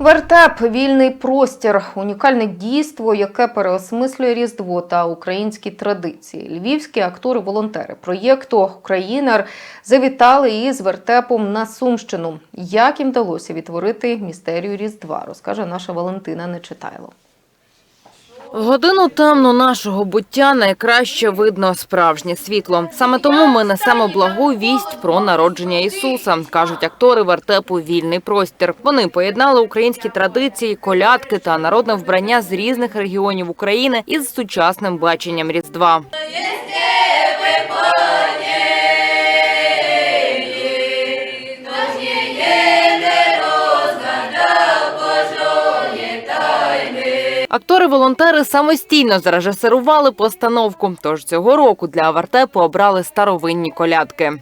Вертеп вільний простір, унікальне дійство, яке переосмислює Різдво та українські традиції. Львівські актори-волонтери проєкту Українер завітали із вертепом на Сумщину. Як їм вдалося відтворити містерію Різдва, розкаже наша Валентина Нечитайло. В годину темну нашого буття найкраще видно справжнє світло. Саме тому ми несемо благу вість про народження Ісуса, кажуть актори вертепу Вільний простір. Вони поєднали українські традиції, колядки та народне вбрання з різних регіонів України із сучасним баченням Різдва. Актори-волонтери самостійно зарежисерували постановку. Тож цього року для вертепу обрали старовинні колядки.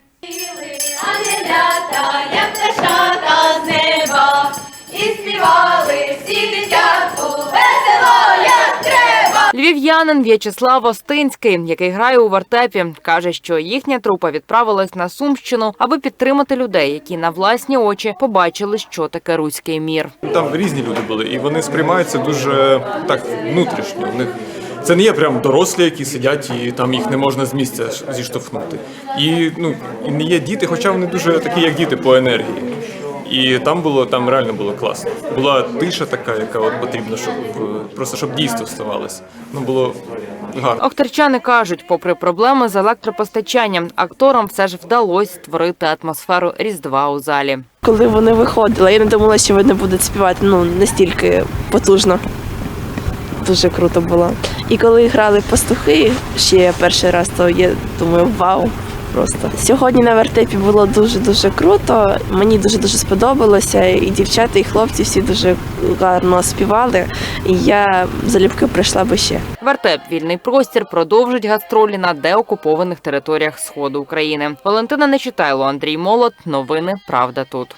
Львів'янин В'ячеслав Остинський, який грає у вертепі, каже, що їхня трупа відправилась на Сумщину, аби підтримати людей, які на власні очі побачили, що таке руський мір. Там різні люди були, і вони сприймаються дуже так внутрішньо. У них це не є прям дорослі, які сидять, і там їх не можна з місця зіштовхнути. І ну і не є діти, хоча вони дуже такі, як діти по енергії. І там було там реально було класно. Була тиша така, яка от потрібна, щоб е, просто щоб дійство ставалося. Ну було гарно. Охтарчани кажуть, попри проблеми з електропостачанням, акторам все ж вдалося створити атмосферу Різдва у залі. Коли вони виходили, я не думала, що вони будуть співати ну настільки потужно. Дуже круто було. І коли грали пастухи ще перший раз, то я думаю, вау. Просто сьогодні на вертепі було дуже дуже круто. Мені дуже дуже сподобалося. І дівчата, і хлопці всі дуже гарно співали. І я залюбки прийшла би ще. Вертеп Вільний простір продовжить гастролі на деокупованих територіях сходу України. Валентина Нечитайло, Андрій Молот. Новини Правда тут.